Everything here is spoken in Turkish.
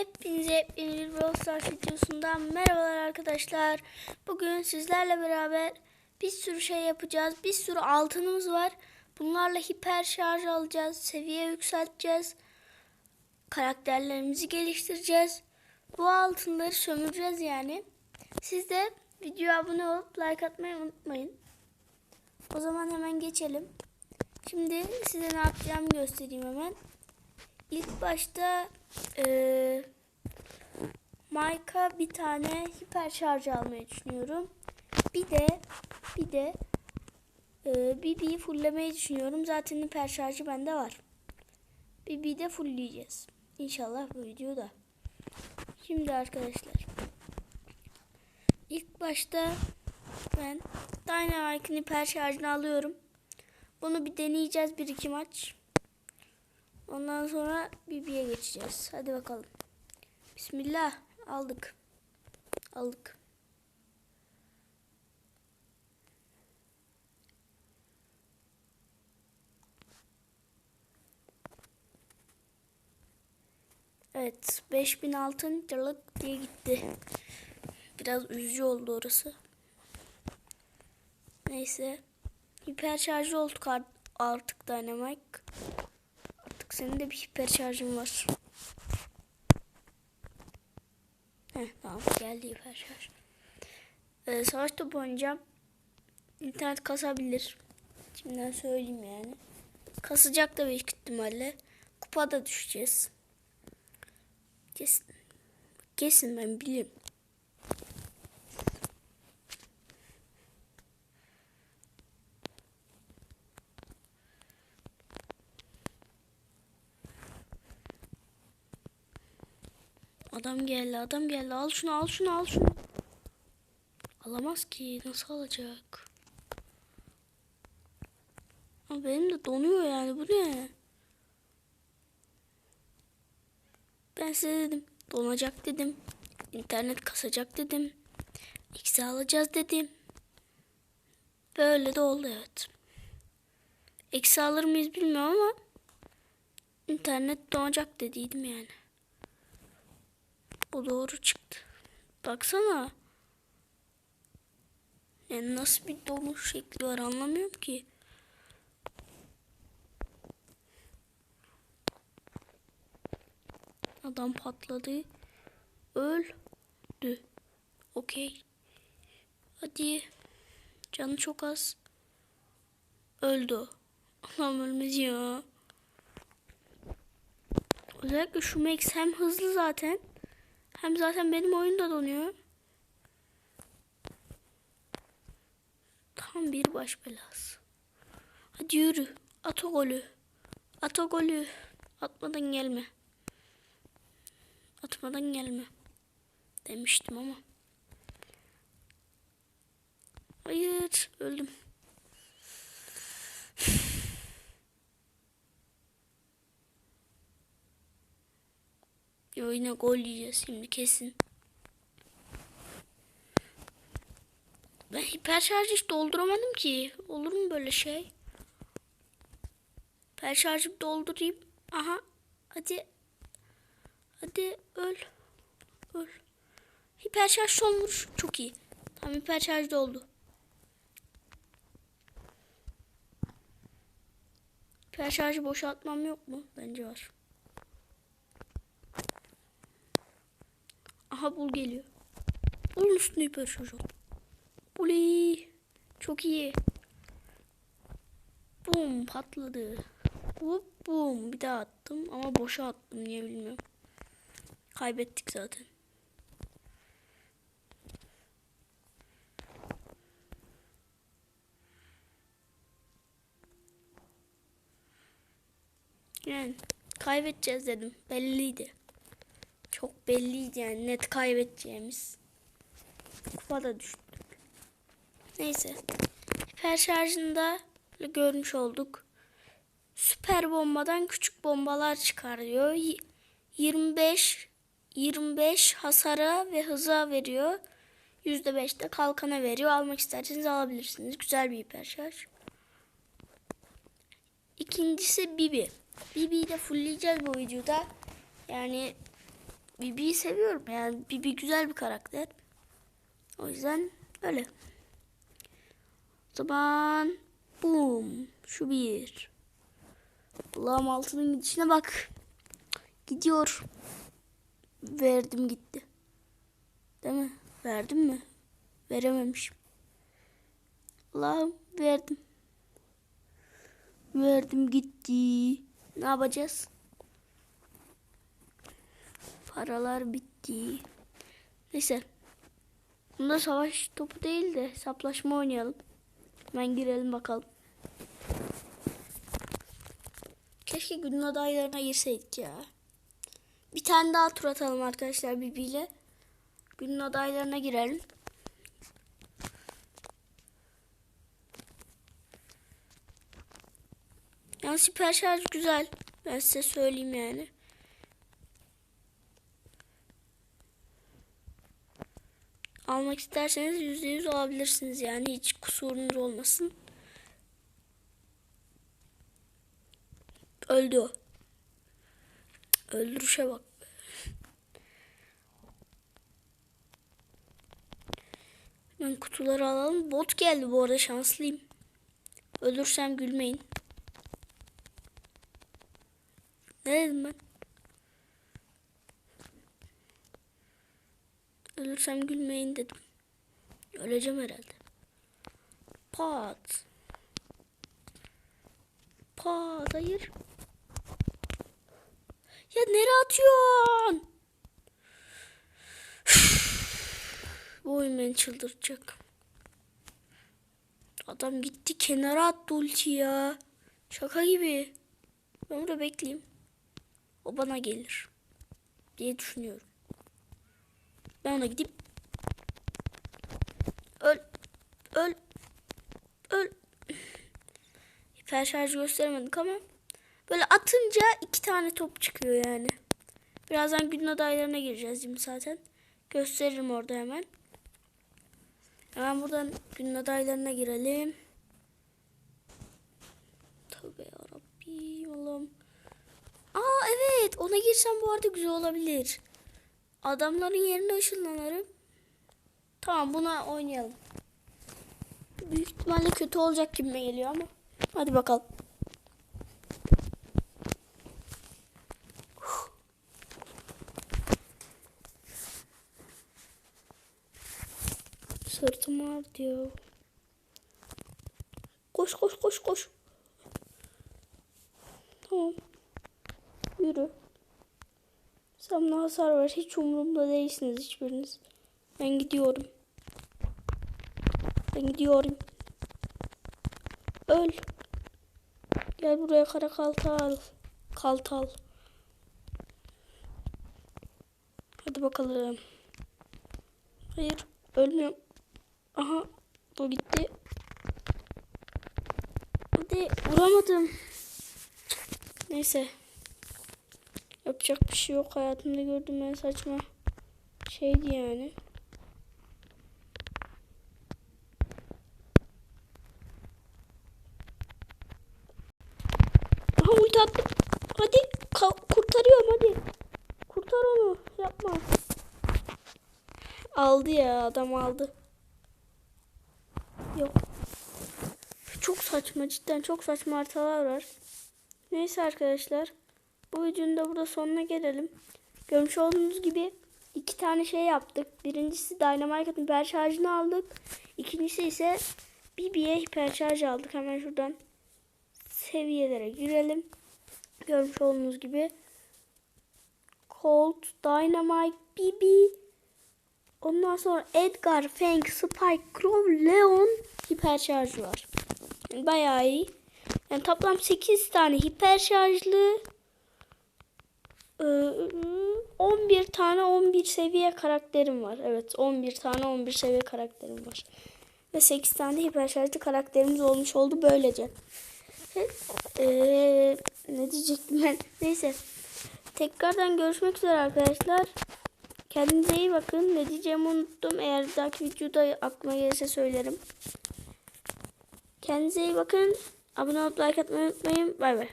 Hepinize hepiniz bir Brawl Stars videosundan merhabalar arkadaşlar. Bugün sizlerle beraber bir sürü şey yapacağız. Bir sürü altınımız var. Bunlarla hiper şarj alacağız. Seviye yükselteceğiz. Karakterlerimizi geliştireceğiz. Bu altınları sömüreceğiz yani. Siz de videoya abone olup like atmayı unutmayın. O zaman hemen geçelim. Şimdi size ne yapacağımı göstereyim hemen. İlk başta eee Mike'a bir tane hiper şarj almayı düşünüyorum. Bir de bir de eee Bibi'yi fulllemeyi düşünüyorum. Zaten hiper şarjı bende var. Bibi'yi de fullleyeceğiz. İnşallah bu videoda. Şimdi arkadaşlar. İlk başta ben Dynamite'ın hiper şarjını alıyorum. Bunu bir deneyeceğiz bir iki maç. Ondan sonra Bibi'ye geçeceğiz. Hadi bakalım. Bismillah. Aldık. Aldık. Evet. 5000 altın liralık diye gitti. Biraz üzücü oldu orası. Neyse. Hiper şarjı olduk art- artık Dynamite. Senin de bir hiper şarjın var. Heh, tamam geldi hiper şarj. Ee, savaş topu oynayacağım. İnternet kasabilir. Şimdiden söyleyeyim yani. Kasacak da büyük ihtimalle. Kupada düşeceğiz. Kesin. Kesin ben bilirim. Adam geldi, adam geldi. Al şunu, al şunu, al şunu. Alamaz ki. Nasıl alacak? Ama benim de donuyor yani. Bu ne? Ben size dedim. Donacak dedim. İnternet kasacak dedim. X'i alacağız dedim. Böyle de oldu evet. Eksi alır mıyız bilmiyorum ama internet donacak dediydim yani. Bu doğru çıktı. Baksana. Yani nasıl bir donuş şekli var anlamıyorum ki. Adam patladı. Öldü. Okey. Hadi. Canı çok az. Öldü. Allah'ım ölmez ya. Özellikle şu Max hem hızlı zaten. Hem zaten benim oyun da donuyor. Tam bir baş belası. Hadi yürü. At o golü. At o golü. Atmadan gelme. Atmadan gelme. Demiştim ama. Hayır. Öldüm. Yo yine gol yiyeceğiz şimdi kesin. Ben hiper şarjı hiç dolduramadım ki. Olur mu böyle şey? Hiper şarjımı doldurayım. Aha. Hadi. Hadi öl. Öl. Hiper şarj son. Çok iyi. Tamam hiper şarj doldu. Hiper şarjı boşaltmam yok mu? Bence var. Aha bul geliyor. Hiper şarj oldu. Oley. Çok iyi. Bum patladı. Hop bum. Bir daha attım ama boşa attım niye bilmiyorum. Kaybettik zaten. Yani kaybedeceğiz dedim. Belliydi. Çok belliydi yani net kaybedeceğimiz. Kupa da düştük. Neyse. Hiper şarjında görmüş olduk. Süper bombadan küçük bombalar çıkarıyor. Y- 25 25 hasara ve hıza veriyor. %5 de kalkana veriyor. Almak isterseniz alabilirsiniz. Güzel bir hiper şarj. İkincisi Bibi. Bibi'yi de fullleyeceğiz bu videoda. Yani Bibi'yi seviyorum. Yani Bibi güzel bir karakter. O yüzden öyle. O zaman boom. Şu bir. Allah'ım altının gidişine bak. Gidiyor. Verdim gitti. Değil mi? Verdim mi? Verememişim. Allah'ım verdim. Verdim gitti. Ne yapacağız? Paralar bitti. Neyse. Bunda savaş topu değil de hesaplaşma oynayalım. Hemen girelim bakalım. Keşke günün adaylarına girseydik ya. Bir tane daha tur atalım arkadaşlar Bibi ile. Günün adaylarına girelim. Yalnız hiper şarj güzel. Ben size söyleyeyim yani. Almak isterseniz %100 alabilirsiniz yani hiç kusurunuz olmasın. Öldü o. Öldürüşe bak. Ben kutuları alalım. Bot geldi bu arada şanslıyım. Ölürsem gülmeyin. Ne dedim ben? Ölürsem gülmeyin dedim. Öleceğim herhalde. Pat. Pat hayır. Ya nereye atıyorsun? Bu oyun beni çıldırtacak. Adam gitti kenara attı ulti ya. Şaka gibi. Ben burada bekleyeyim. O bana gelir. Diye düşünüyorum. Ben ona gidip öl öl öl hiper şarjı gösteremedik ama böyle atınca iki tane top çıkıyor yani. Birazdan günün adaylarına gireceğiz şimdi zaten. Gösteririm orada hemen. Hemen buradan günün adaylarına girelim. Tövbe yarabbim Allah'ım. Aa evet ona girsem bu arada güzel olabilir. Adamların yerine ışınlanırım. Tamam buna oynayalım. Büyük ihtimalle kötü olacak gibi geliyor ama. Hadi bakalım. Sırtım ağrıdı ya. Koş koş koş koş. Tamam. Yürü. Samla hasar var. Hiç umurumda değilsiniz hiçbiriniz. Ben gidiyorum. Ben gidiyorum. Öl. Gel buraya kara kaltal. Kaltal. Hadi bakalım. Hayır. Ölmüyorum. Aha. O gitti. Hadi. Vuramadım. Neyse. Yapacak bir şey yok. Hayatımda gördüğüm en saçma şeydi yani. Aha ulti attım. Hadi kurtarıyorum hadi. Kurtar onu. Yapma. Aldı ya adam aldı. Yok. Çok saçma cidden çok saçma haritalar var. Neyse arkadaşlar. Bu videonun da burada sonuna gelelim. Görmüş olduğunuz gibi iki tane şey yaptık. Birincisi Dynamite'ın hiper şarjını aldık. İkincisi ise BB'ye hiper şarj aldık. Hemen şuradan seviyelere girelim. Görmüş olduğunuz gibi Colt, Dynamite, BB Ondan sonra Edgar, Fang, Spike, Crow, Leon hiper şarjı var. Bayağı iyi. Yani toplam 8 tane hiper şarjlı 11 tane 11 seviye karakterim var. Evet 11 tane 11 seviye karakterim var. Ve 8 tane hiper şarjlı karakterimiz olmuş oldu böylece. Ee, ne diyecektim ben? Neyse. Tekrardan görüşmek üzere arkadaşlar. Kendinize iyi bakın. Ne diyeceğimi unuttum. Eğer bir dahaki videoda aklıma gelirse söylerim. Kendinize iyi bakın. Abone olup like atmayı unutmayın. Bay bay.